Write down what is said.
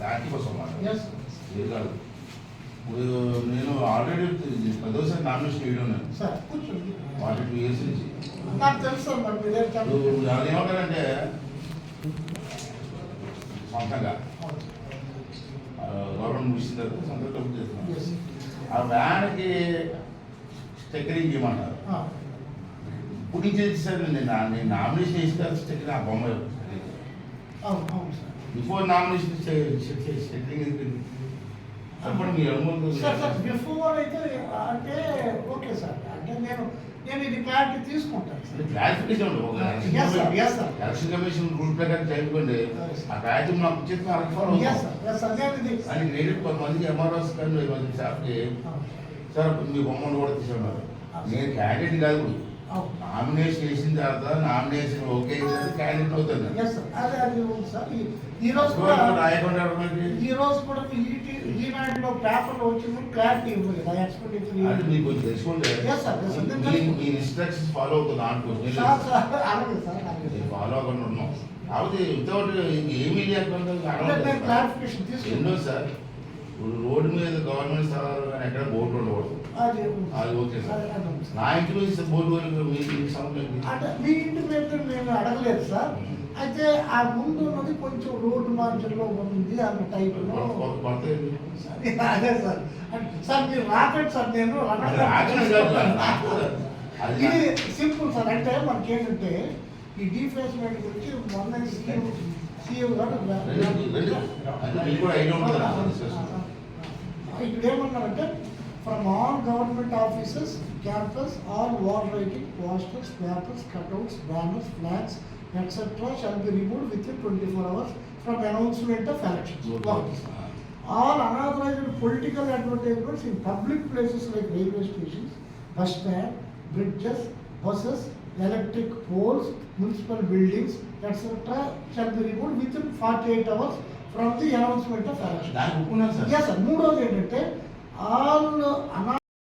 దాని కోసం మాట ఎస్ ఇది కాదు ఇప్పుడు నేను ఆల్రెడీ పదోసారి నామినేషన్ వేయడం ఫార్టీ టూ ఇయర్స్ నుంచి. మరి మీరేం ఇప్పుడు వాళ్ళు ఏమంటారంటే సొంతంగా. గవర్నమెంట్ ముగిసిన తర్వాత సొంతంగా డబ్బులు చేస్తున్నాను ఆ వ్యాన్కి స్టిక్కరింగ్ చేయమంటారు ఇప్పుడు నుంచి సార్ నేను నేను నామినేషన్ చేసిన స్టిక్కర్ ఆ బొమ్మ బిఫోర్ నామినేషన్ స్టిక్కరింగ్ ఎందుకు? చెప్పండి మీ అనుభవం. సార్ సార్ బిఫోర్ అయితే అంటే ఓకే సార్. అంటే నేను నేను ఇది క్లారిటీ తీసుకుంటాను క్లారిఫికేషన్. Election commission. రూల్ ప్రకారం చదువుకోండి. ఆ కాగితం నాకు ఎస్ సార్ నేను కొంతమందికి ఎంఆర్ఓస్ కానీ స్టాఫ్కి సార్ మీ బొమ్మను కూడా తీసుకున్నారు నేను క్యాండిడేట్ కాదు నామినేషన్ చేసిన తర్వాత నామినేషన్ ఓకే క్యాండిడేట్ అవుతుంది ఎస్ సార్ అదే అది ఉంది సార్ ఈ- రోజు కూడా? ఈ రోజు కూడా పేపర్లో వచ్చిన క్లారిటీ ఇవ్వలేదు. ఐ ఎక్స్పెక్ట్ అంటే మీకు sir. మీ- ఇన్స్ట్రక్షన్స్ ఫాలో అవుతుంది అనుకోండి సార్ సార్ అలాగే సార్ ఫాలో అవ్వకుండా ఉన్నాం. కాకపోతే వితౌట్ ఏమీ లేకుండా క్లారిఫికేషన్ ఎన్నో సార్ ఇప్పుడు రోడ్డు మీద గవర్నమెంట్ స్థలాలు ఎక్కడ బోర్డు ఉండకూడదు. అది ఓకే సార్. అది- అది ఉంది. సార్. నా ఇంటి నుంచి బోర్డు మీ అంటే ఇంటి మీద నేను అడగలేదు సార్. అయితే ఆ ముందు ఉన్నది కొంచెం రోడ్డు మార్జిన్లో ఉంది అన్న టైప్లో అదే సార్. అంటే సార్ మీరు రాకండి సార్ నేను ఇది సింపుల్ సార్. అంటే మనకి ఏంటంటే ఈ డిఫేస్మెంట్ గురించి మొన్న సీఎం సీఎం గారు ఇక్కడ ఏమన్నారంటే from all government offices campus all wall writing posters papers cutouts banners flags etcetera shall be remove within twenty four hours from announcement of elections all unauthorized political advertisements in public places like railway stations, bus stand, bridges, buses, electric poles, municipal buildings, etc. shall be removed within 48 hours from the announcement of election. దానికి ఒప్పుకున్నాను sir. మూడోది ఏంటంటే all అనా